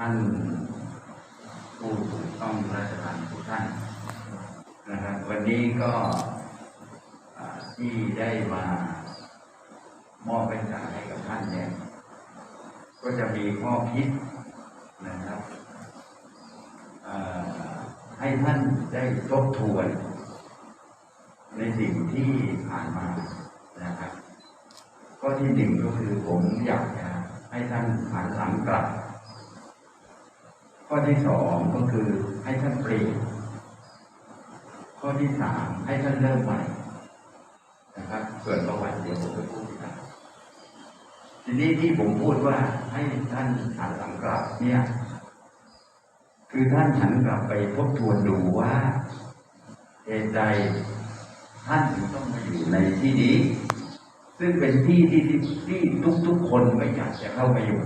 ท่านผู้ต้องราชการทุกท่านนะครับวันนี้ก็ที่ได้มามอบเป็นการให้กับท่านเนี่ยก็จะมีข้อคิดนะครับให้ท่านได้ทบทวน ในสิ่งที่ผ่านมานะครับข้อที่หนึ่งก็คือผมอยากจะให้ท่านหันหลังกลับ ข้อที่สองก็คือให้ท่านเปลี่ยนข้อที่สามให้ท่านเริ่มใหม่นะครับส่วนประวัติเดี๋ยวผมจะพูดกันทีนี้ที่ผมพูดว่าให้ท่านหันหลังกลับเนี่ย คือท่านหันกลับไปทบทวนดูว่าเหตุใดท่านถึงต้องมาอยู่ในที่นี้ ซึ่งเป็นที่ที่ที่ที่ทุกๆคนไม่อยากจะเข้ามาอยู่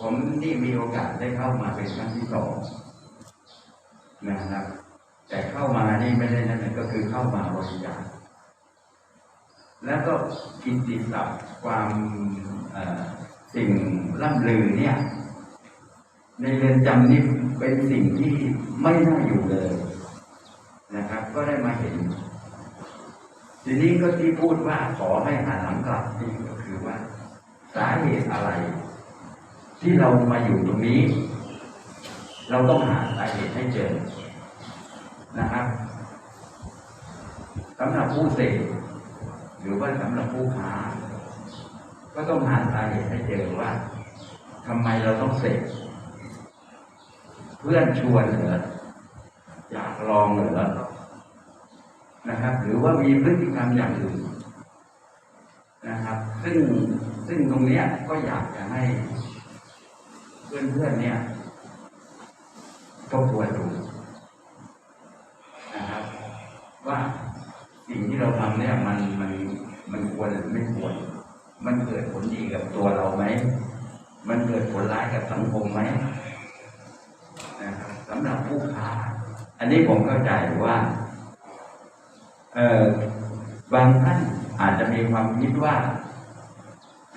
ผมนี่มีโอกาสได้เข้ามาเป็นครั้งที่สองนะครับ แต่เข้ามานี่ไม่ได้นั่นก็คือเข้ามาบริจาคแล้วก็กินติศัพท์ความสิ่งล่ำลือเนี่ย ในเรือนจำนี่เป็นสิ่งที่ไม่น่าอยู่เลย นะครับ ก็ได้มาเห็น ทีนี้ก็ที่พูดว่าขอให้หันหลังกลับนี่ก็คือว่า สาเหตุอะไร ที่เรามาอยู่ตรงนี้ เราต้องหาสาเหตุให้เจอนะครับสำหรับผู้เสพหรือว่าสำหรับผู้ค้า ก็ต้องหาสาเหตุให้เจอว่าทำไมเราต้องเสพเพื่อนชวนเหรออยากลองเหรอนะครับ หรือว่ามีพฤติกรรมอย่างอื่นนะครับ ซึ่งซึ่งตรงเนี้ยก็อยากจะให้ เพื่อนๆเนี่ยทบทวนดูนะครับ ว่าสิ่งที่เราทำเนี่ยมันมันมันควรหรือไม่ควร มันเกิดผลดีกับตัวเราไหม มันเกิดผลร้ายกับสังคมไหมนะครับสำหรับผู้ค้า อันนี้ผมเข้าใจว่าเออบางท่านอาจจะมีความคิดว่า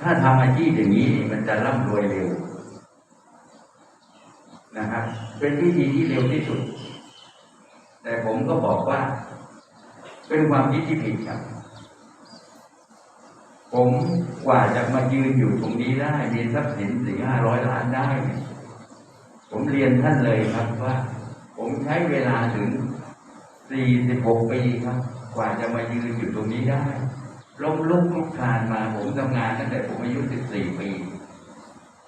ถ้าทำอาชีพอย่างนี้มันจะร่ำรวยเร็ว นะครับเป็นวิธีที่เร็วที่สุด แต่ผมก็บอกว่า เป็นความคิดที่ผิดครับ ผมกว่าจะมายืนอยู่ตรงนี้ได้มีทรัพย์สินสี่ห้าร้อยล้านได้เนี่ยผมเรียนท่านเลยครับว่า ผมใช้เวลาถึงสี่สิบหกปีครับ กว่าจะมายืนอยู่ตรงนี้ได้ล้มลุกคลุกคลานมา ผมทำงานตั้งแต่ผมอายุสิบสี่ปี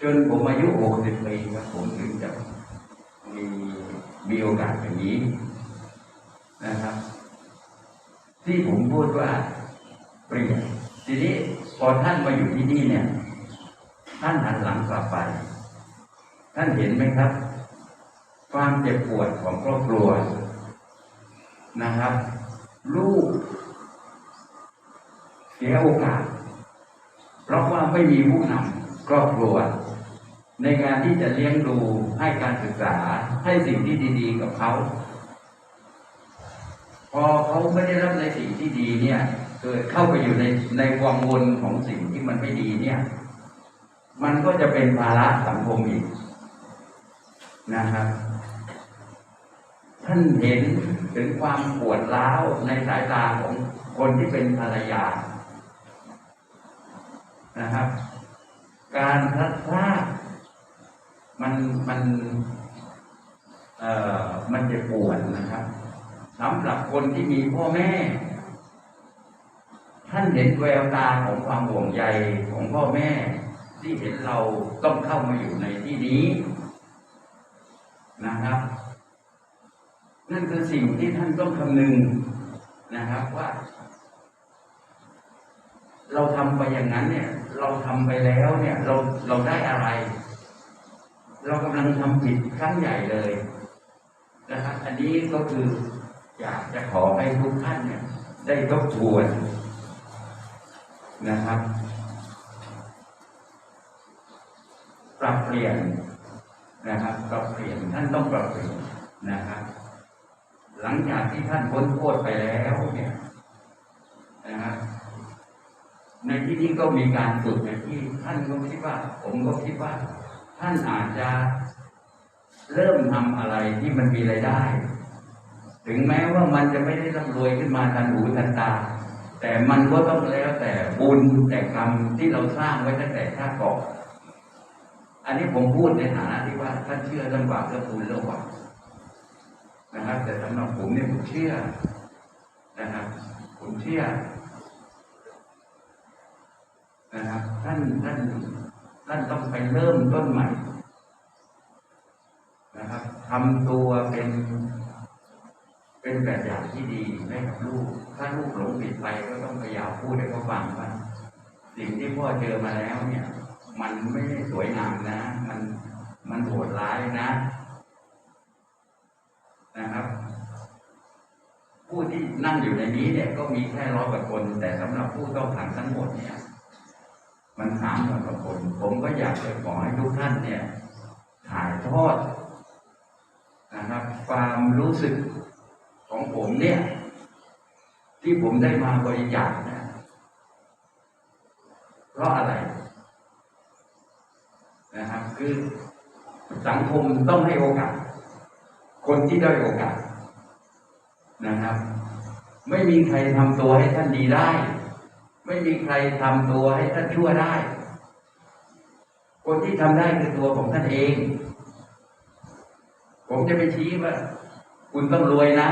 จนผมอายุหกสิบปีครับผมถึงจะ มีมีโอกาสอย่างนี้นะครับ ที่ผมพูดว่าเปลี่ยนทีนี้พอท่านมาอยู่ที่นี่เนี่ย ท่านหันหลังกลับไป ท่านเห็นไหมครับ ความเจ็บปวดของครอบครัวนะครับ ลูก เสียโอกาส เพราะว่าไม่มีผู้นำครอบครัว ในการที่จะเลี้ยงดู ให้การศึกษาให้สิ่งที่ดีๆกับเขา พอเขาไม่ได้รับในสิ่งที่ดีเนี่ย เกิดเข้าไปอยู่ในในวังวนของสิ่งที่มันไม่ดีเนี่ย มันก็จะเป็นภาระสังคมอีกนะครับ ท่านเห็นถึงความปวดร้าวในสายตาของคนที่เป็นภรรยานะครับ การพลัดพราก มันมันเอ่อมันจะปวดนะครับสำหรับคนที่มีพ่อแม่ ท่านเห็นแววตาของความห่วงใยของพ่อแม่ ที่เห็นเราต้องเข้ามาอยู่ในที่นี้นะครับ นั่นคือสิ่งที่ท่านต้องคำนึงนะครับว่า เราทำไปอย่างนั้นเนี่ย เราทำไปแล้วเนี่ย เราเราได้อะไร เรากำลังทำผิดครั้งใหญ่เลยนะครับ อันนี้ก็คืออยากจะขอให้ทุกท่านเนี่ย ได้ทบทวนนะครับ ปรับเปลี่ยนนะครับ ปรับเปลี่ยนท่านต้องปรับเปลี่ยนนะครับ หลังจากที่ท่านพ้นโทษไปแล้วเนี่ยนะครับในที่นี้ก็มีการฝึกในที่ท่านก็คิดว่า ผมก็คิดว่า ท่านอาจจะเริ่มทำอะไรที่มันมีรายได้ ถึงแม้ว่ามันจะไม่ได้ร่ำรวยขึ้นมาทันหูทันตา แต่มันก็ต้องแล้วแต่บุญแต่กรรมที่เราสร้างไว้ตั้งแต่ชาติก่อนอันนี้ผมพูดในฐานะที่ว่าท่านเชื่อเรื่องบาปเรื่องบุญเรื่องวันะครับ แต่สำหรับผมเนี่ยผมเชื่อนะครับผมเชื่อนะครับท่านท่าน ท่านต้องไปเริ่มต้นใหม่ นะครับทำตัวเป็น เป็นแบบอย่างที่ดีให้กับลูก ถ้าลูกหลงผิดไปก็ต้องพยายามพูดให้เขาฟังว่าสิ่งที่พ่อเจอมาแล้วเนี่ย มันไม่ได้สวยงามนะ มันมันโหดร้ายนะ นะครับ ผู้ที่นั่งอยู่ในนี้เนี่ยก็มีแค่ร้อยกว่าคน แต่สำหรับผู้ต้องขังทั้งหมดเนี่ย มันสามพันกว่าคนผมก็อยากจะขอให้ทุกท่านเนี่ยถ่ายทอดนะครับ ความรู้สึกของผมเนี่ย ที่ผมได้มาบริจาคเนี่ยเพราะอะไรนะครับ คือสังคมต้องให้โอกาส คนที่ได้โอกาสนะครับ ไม่มีใครทำตัวให้ท่านดีได้ ไม่มีใครทำตัวให้ท่านชั่วได้ คนที่ทำได้คือตัวของท่านเอง ผมจะไปชี้ว่า คุณต้องรวยนะ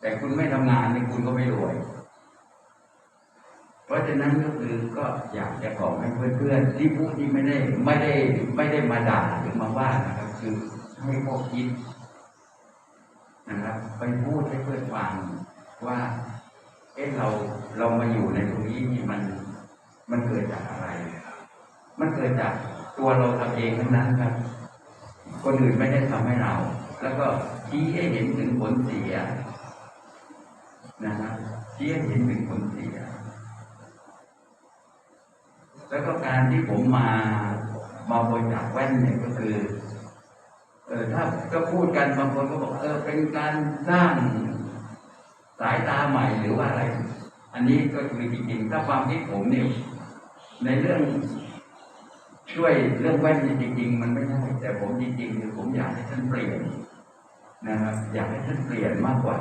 แต่คุณไม่ทำงานนี่คุณก็ไม่รวย เพราะฉะนั้นก็คือก็อยากจะบอกให้เพื่อนๆที่ผู้ที่ไม่ได้ไม่ได้ไม่ได้มาด่าหรือมาว่านะครับ คือให้พวกคิดนะครับ ไปพูดให้เพื่อนฟังว่า เอ๊ะเราเรามาอยู่ในตรงนี้นี่มัน มันเกิดจากอะไร มันเกิดจากตัวเราทำเองทั้งนั้นครับ คนอื่นไม่ได้ทำให้เรา แล้วก็ชี้ให้เห็นถึงผลเสียนะครับชี้ให้เห็นถึงผลเสีย แล้วก็การที่ผมมามาบริจาคแว่นเนี่ยก็คือ เออถ้าก็พูดกันบางคนก็บอกเออเป็นการสร้าง สายตาใหม่หรือว่าอะไร อันนี้ก็คือจริงๆถ้าความคิดผมเนี่ยในเรื่องช่วยเรื่องแว่นจริง ๆ มันไม่ได้แต่ผมจริงๆคือผมอยากให้ท่านเปลี่ยนนะครับอยากให้ท่านเปลี่ยนมากกว่า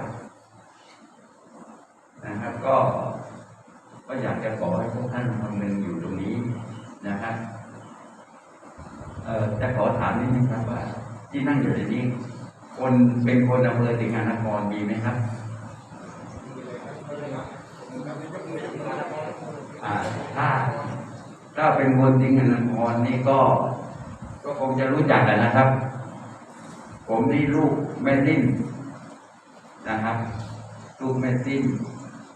นะครับ ก็ก็อยากจะขอให้พวกท่านคำนึงอยู่ตรงนี้นะครับเอ่อจะขอถามนิดนึงครับว่า ที่นั่งอยู่ในนี้คนเป็นคนอำเภอสิงหานครมีไหมครับ อ่า ถ้า ถ้า เป็นคนสิงหานครนี่ก็ ก็คงจะรู้จักกันนะครับ ผมนี่ลูกแม่สิ้นนะครับลูกแม่สิ้น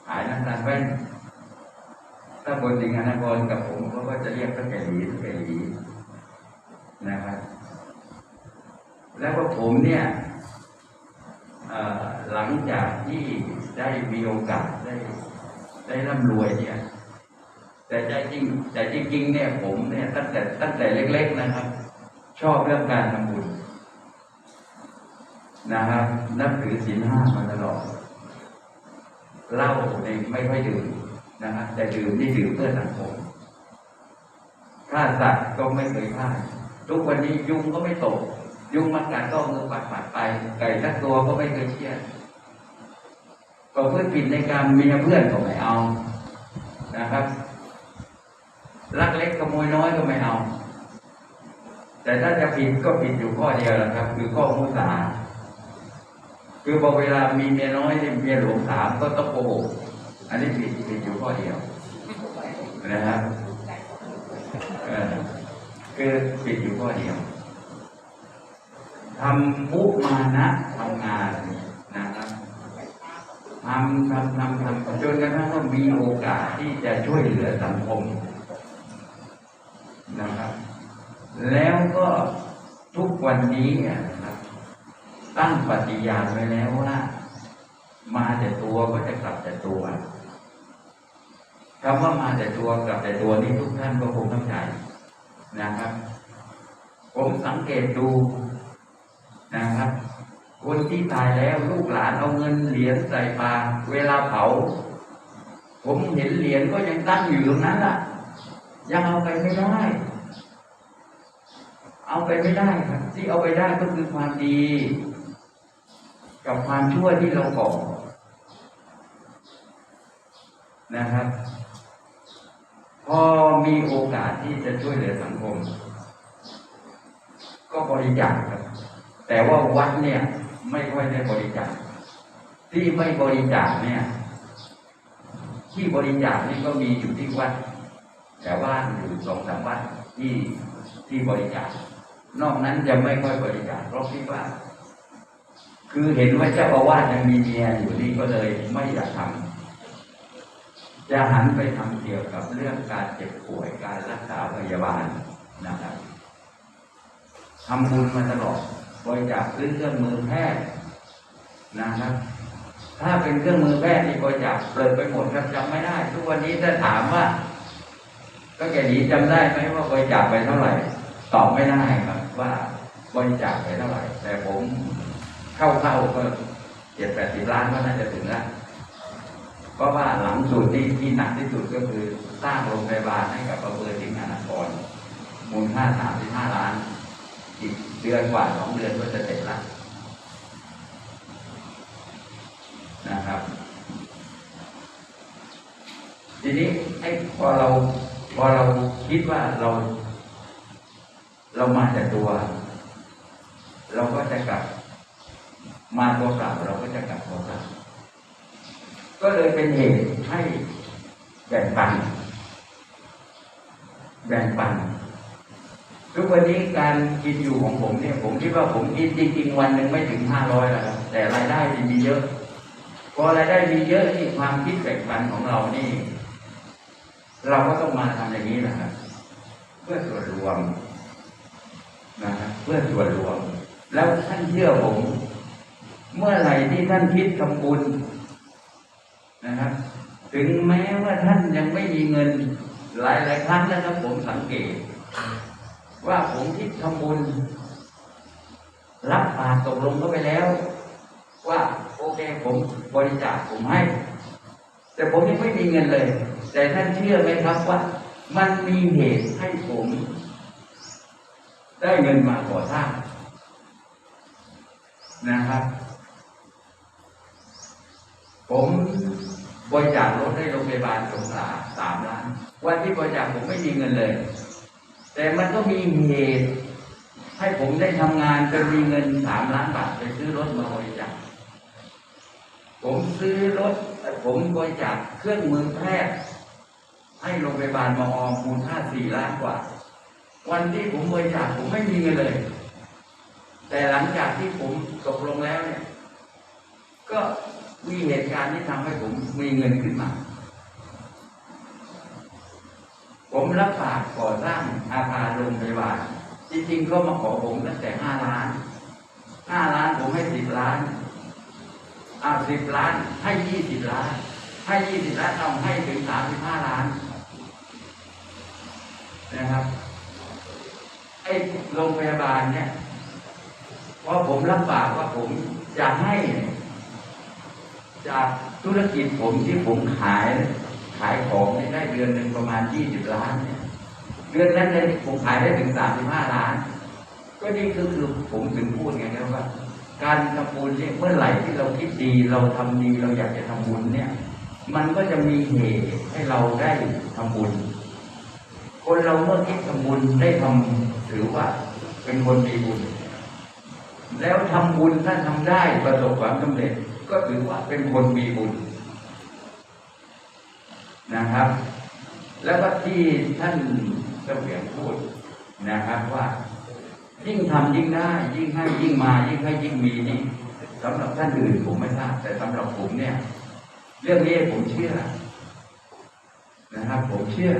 หายน้ำตาลแว่นถ้าคนสิงหานครกับผมเขาก็จะเรียกพระแก่หลีพระแก่หลีนะครับ แล้วก็ผมเนี่ยหลังจากที่ได้มีโอกาสได้ได้ร่ำรวยเนี่ย แต่ใจจริงแต่จริงๆเนี่ยผมเนี่ยตั้งแต่ตั้งแต่เล็ก ๆนะครับ ชอบเรื่องการทำบุญนะครับนับถือศีลห้ามาตลอดเหล้าเนี่ยไม่ค่อยดื่มนะครับแต่ดื่มนี่ดื่มเพื่อสังคมฆ่าสัตว์ก็ไม่เคยฆ่าทุกวันนี้ยุงก็ไม่ตก ยุงมันกัดก็เอามือปัดปัดๆไป ไก่สักตัวก็ไม่เคยเชื่อก็เพื่อผิดในการมีเพื่อนก็ไม่เอานะครับ ลักเล็กขโมยน้อยก็ไม่เอา แต่ถ้าจะผิดก็ผิดอยู่ข้อเดียวแหละครับ คือข้อมุสาคือพอเวลามีเมียน้อยเมียหลวงถามก็ต้องโกหกอันนี้ผิดผิดอยู่ข้อเดียวนะครับเออคือผิดอยู่ข้อเดียวทำมุมานะทำงานนะครับทำทำทำทำจนกระทั่งมีโอกาสที่จะช่วยเหลือสังคมนะครับ แล้วก็ทุกวันนี้นะครับ ตั้งปฏิญาณไว้แล้วว่า มาแต่ตัวก็จะกลับแต่ตัวคำว่ามาแต่ตัวกลับแต่ตัวนี้ทุกท่านก็คงเข้าใจนะครับ ผมสังเกตดูนะครับ คนที่ตายแล้วลูกหลานเอาเงินเหรียญใส่ปาเวลาเผา ผมเห็นเหรียญก็ยังตั้งอยู่ตรงนั้นล่ะ ยังเอาไปไม่ได้ เอาไปไม่ได้ครับ ที่เอาไปได้ก็คือความดี กับความชั่วที่เราก่อนะครับ พอมีโอกาสที่จะช่วยเหลือสังคม ก็บริจาคครับ แต่ว่าวัดเนี่ย ไม่ค่อยได้บริจาคที่ไม่บริจาคเนี่ย ที่บริจาคนี่ก็มีอยู่ที่วัดแต่ว่าอยู่สองสามวัดที่ที่บริจาค นอกนั้นจะไม่ค่อยบริจาคเพราะคิดว่า คือเห็นว่าเจ้าอาวาสยังมีเมียอยู่นี่ก็เลยไม่อยากทำจะหันไปทำเกี่ยวกับเรื่องการเจ็บป่วยการรักษาพยาบาลนะครับทำบุญมาตลอดบริจาคซื้อเครื่องมือแพทย์นะครับ ถ้าเป็นเครื่องมือแพทย์นี่บริจาคเปิดไปหมดครับจำไม่ได้ ทุกวันนี้ถ้าถามว่า ก็แกหนีจำได้ไหมว่าบริจาคไปเท่าไหร่ ตอบไม่ได้ครับ ว่าบริจาคไปเท่าไหร่ แต่ผมเข้าๆก็เจ็ดแปดสิบล้านก็น่าจะถึงแล้วเพราะว่าหลังสุดที่ที่หนักที่สุดก็คือสร้างโรงพยาบาลให้กับอำเภอสิงห์นครมูลค่าสามสิบห้าล้าน อีกเดือนกว่าสองเดือนก็จะเสร็จล้วนะครับ ทีนี้ไอ้พอเราพอเราคิดว่าเรา เรามาจากตัว เราก็จะกลับ มาตัวเปล่าเราก็จะกลับตัวเปล่าก็เลยเป็นเหตุให้แบ่งปัน แบ่งปัน ทุกวันนี้การกินอยู่ของผมเนี่ย ผมคิดว่าผมกินจริงๆวันหนึ่งไม่ถึงห้าร้อยแล้วครับแต่รายได้นี่มีเยอะพอรายได้มีเยอะนี่ความคิดแบ่งปันของเรานี่ เราก็ต้องมาทำอย่างนี้นะครับเพื่อส่วนรวม นะเพื่อส่วนรวม แล้วท่านเชื่อผม เมื่อไหร่ที่ท่านคิดทำบุญนะครับ ถึงแม้ว่าท่านยังไม่มีเงิน หลายหลายครั้งแล้วครับผมสังเกต ว่าผมคิดทำบุญ รับปากตกลงเข้าไปแล้ว ว่าโอเคผมบริจาคผมให้ แต่ผมยังไม่มีเงินเลย แต่ท่านเชื่อไหมครับว่า มันมีเหตุให้ผม ได้เงินมาก่อสร้างนะครับ ผมบริจาครถให้โรงพยาบาลสงขลาสามล้าน วันที่บริจาคผมไม่มีเงินเลย แต่มันก็มีเหตุให้ผมได้ทำงานจนมีเงินสามล้านบาทไปซื้อรถมาบริจาคผมซื้อรถผมบริจาคเครื่องมือแพทย์ให้โรงพยาบาลมอมูลค่าสี่ล้านกว่า วันที่ผมบริจาคผมไม่มีเงินเลย แต่หลังจากที่ผมตกลงแล้วเนี่ย ก็มีเหตุการณ์ที่ทำให้ผมมีเงินขึ้นมา ผมรับปากก่อสร้างอาคารโรงพยาบาลจริงๆเขามาขอผมตั้งแต่ห้าล้านห้าล้านผมให้สิบล้านเอาสิบล้านให้ยี่สิบล้าน ให้ยี่สิบล้านเอาให้ถึงสามสิบห้าล้านนะครับ ไอ้โรงพยาบาลเนี่ยเพราะผมรับปากว่าผมจะให้ จากธุรกิจผมที่ผมขายขายของได้เดือนหนึ่งประมาณยี่สิบล้านเนี่ยเดือนนั้นเลยผมขายได้ถึงสามสิบห้าล้าน ก็นี่คือคือผมถึงพูดไงครับว่า การทำบุญเนี่ยเมื่อไหร่ที่เราคิดดีเราทำดีเราอยากจะทำบุญเนี่ย มันก็จะมีเหตุให้เราได้ทำบุญ คนเราเมื่อคิดทำบุญได้ทำถือว่าเป็นคนมีบุญ แล้วทำบุญถ้าทำได้ประสบความสำเร็จ ก็ถือว่าเป็นคนมีบุญนะครับ แล้วก็ที่ท่านเสวียงพูดนะครับว่ายิ่งทำยิ่งได้ ยิ่งให้ยิ่งมา ยิ่งให้ยิ่งมีนี่สำหรับท่านอื่นผมไม่ทราบแต่สำหรับผมเนี่ย เรื่องนี้ผมเชื่อนะครับ ผมเชื่อ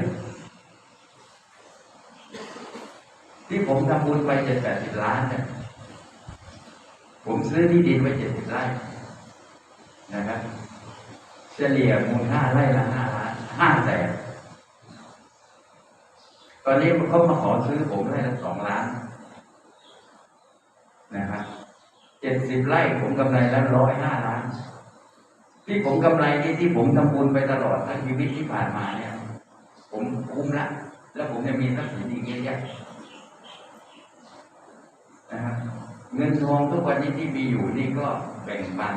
ที่ผมทำบุญไปเจ็ดแปดสิบล้านเนี่ยผมซื้อที่ดินไว้เจ็ดสิบไร่นะครับ เฉลี่ยมูลค่าไร่ละห้าล้านห้าแสนตอนนี้เขามาขอซื้อผมไร่ละสองล้าน นะครับเจ็ดสิบไร่ผมกำไรแล้วร้อยห้าล้าน ที่ผมกำไรนี่ที่ผมทำบุญไปตลอดทั้งชีวิตที่ผ่านมาเนี่ย ผมคุ้มละแล้วผมยังมีทรัพย์สินอีกเยอะแยะ เงินทองทุกวันนี้ที่มีอยู่นี่ก็แบ่งปัน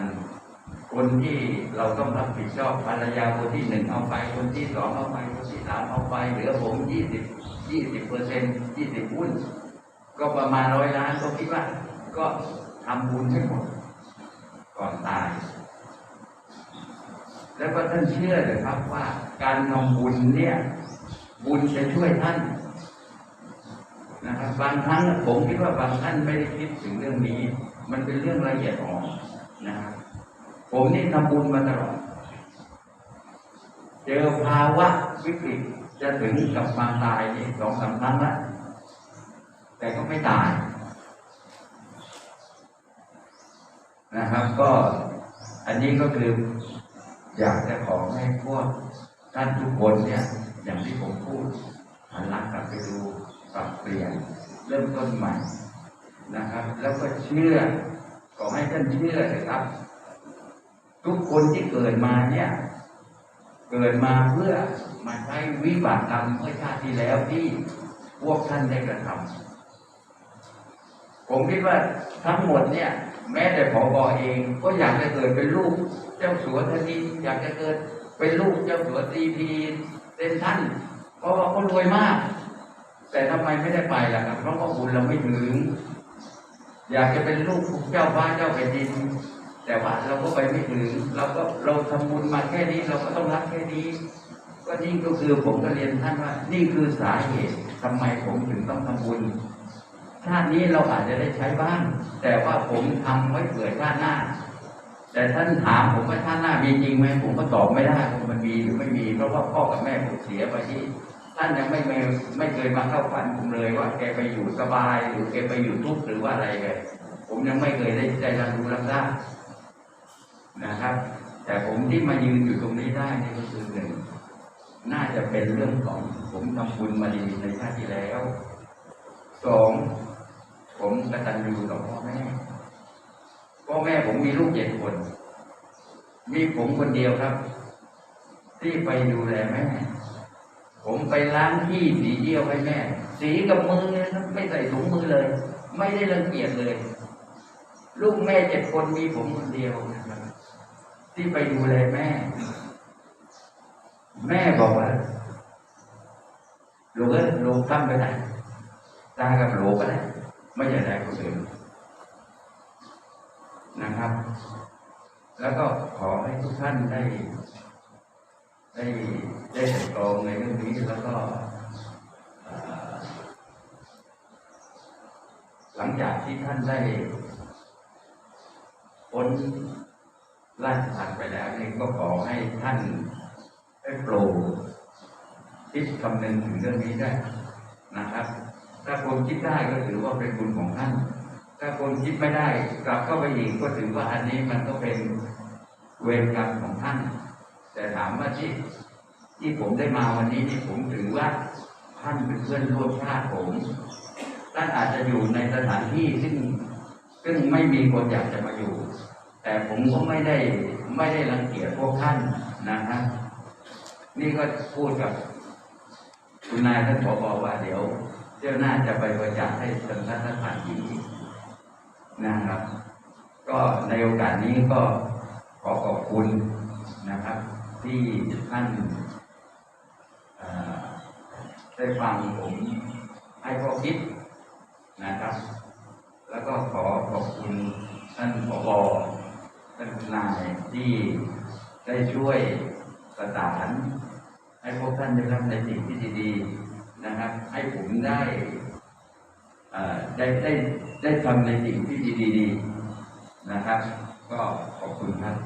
คนที่เราต้องรับผิดชอบภรรยาคนที่หนึ่งเอาไป คนที่สองเอาไปคนที่สามเอาไปเหลือผมยี่สิบยี่สิบเปอร์เซ็นต์ยี่สิบหุ้นก็ประมาณร้อยล้านก็คิดว่า ก็ทำบุญให้หมดก่อนตาย แล้วก็ท่านเชื่อเลยครับว่า การทำบุญเนี่ย บุญจะช่วยท่าน นะครับบางครั้งผมคิดว่าบางท่านไม่ได้คิดถึงเรื่องนี้ มันเป็นเรื่องละเอียดอ่อนนะครับผมนี่ทำบุญมาตลอด เจอภาวะวิกฤตจะถึงกับมาตายนี่สองสามครั้งแล้วแต่ก็ไม่ตาย นะครับ ก็อันนี้ก็คืออยากจะขอให้พวกท่านทุกคนเนี่ย อย่างที่ผมพูดหันหลังกลับไปดู ปรับเปลี่ยนเริ่มต้นใหม่นะครับ แล้วก็เชื่อขอให้ท่านเชื่อเลยครับ ทุกคนที่เกิดมาเนี่ย เกิดมาเพื่อมาใช้วิบากกรรมเมื่อชาติที่แล้วที่พวกท่านได้กระทำผมคิดว่าทั้งหมดเนี่ย แม้แต่ผอบอเองก็อยากจะเกิดเป็นลูก เจ้าสัวทนีอยากจะเกิดเป็นลูกเจ้าสัวซีพีเซนท่านเพราะว่าเขารวยมาก แต่ทำไมไม่ได้ไปล่ะครับเพราะว่าบุญเราไม่ถึง อยากจะเป็นลูกเจ้าฟ้านเจ้าแผ่นดิน แต่ว่าเราก็ไปไม่ถึงเราก็เราทำบุญมาแค่นี้เราก็ต้องรับแค่นี้ ก็นี่ก็คือผมก็เรียนท่านว่า นี่คือสาเหตุทำไมผมถึงต้องทำบุญชาตินี้เราอาจจะได้ใช้บ้าง แต่ว่าผมทำไว้เผื่อชาติหน้า แต่ท่านถามผมว่าชาติหน้ามีจริงไหมผมก็ตอบไม่ได้ว่ามันมีหรือไม่มี เพราะว่าพ่อกับแม่ผมเสียไปที่ ท่านยังไม่ไม่ไม่เคยมาเข้าฝันผมเลยว่าแกไปอยู่สบายหรือแกไปอยู่ทุกข์หรือว่าอะไรเลยผมยังไม่เคยได้ได้รับรู้รับทราบนะครับ แต่ผมที่มายืนอยู่ตรงนี้ได้นี่ก็คือหนึ่งน่าจะเป็นเรื่องของผมทำบุญมาดีในชาติที่แล้วสองผมกตัญญูต่อพ่อแม่ พ่อแม่ผมมีลูกเจ็ดคน มีผมคนเดียวครับ ที่ไปดูแลแม่ ผมไปล้างที่สีเยี่ยวให้แม่ สีกับมือนะครับไม่ใส่ถุงมือเลย ไม่ได้รังเกียจเลย ลูกแม่เจ็ดคนมีผมคนเดียวนะครับที่ไปดูแลแม่ แม่บอกว่าลูกเอ้ยลูกทำไปไหนตากับลูกไปไหนไม่อยากได้คนอื่นนะครับ แล้วก็ขอให้ทุกท่านได้ ได้ได้ตกลงในเรื่องนี้แล้วก็หลังจากที่ท่านได้พ้นราชการไปแล้วนี่ก็ขอให้ท่านได้โปรดคิดคำนึงถึงเรื่องนี้ได้นะครับ ถ้าคนคิดได้ก็ถือว่าเป็นบุญของท่าน ถ้าคนคิดไม่ได้กลับเข้าไปอีกก็ถือว่าอันนี้มันก็เป็นเวรกรรมของท่าน แต่ถามว่าที่ที่ผมได้มาวันนี้นี่ผมถือว่าท่านเป็นเพื่อนร่วมชาติผมท่านอาจจะอยู่ในสถานที่ซึ่งซึ่งไม่มีคนอยากจะมาอยู่ แต่ผมก็ไม่ได้ไม่ได้รังเกียจพวกท่านนะครับนี่ก็พูดกับคุณนายท่านผอบอกว่าเดี๋ยวเจ้าหน้าจะไปบริจาคให้สันทัสถานหญิงนะครับ ก็ในโอกาสนี้ก็ขอขอบคุณนะครับ ที่ท่านได้ฟังผมให้ข้อคิดนะครับ แล้วก็ขอขอบคุณท่านผบท่านนายที่ได้ช่วยประสาน ให้พวกท่านได้รับในสิ่งที่ดีๆนะครับ ให้ผมได้ได้ได้ได้ทำในสิ่งที่ดีๆนะครับ ก็ขอบคุณครับ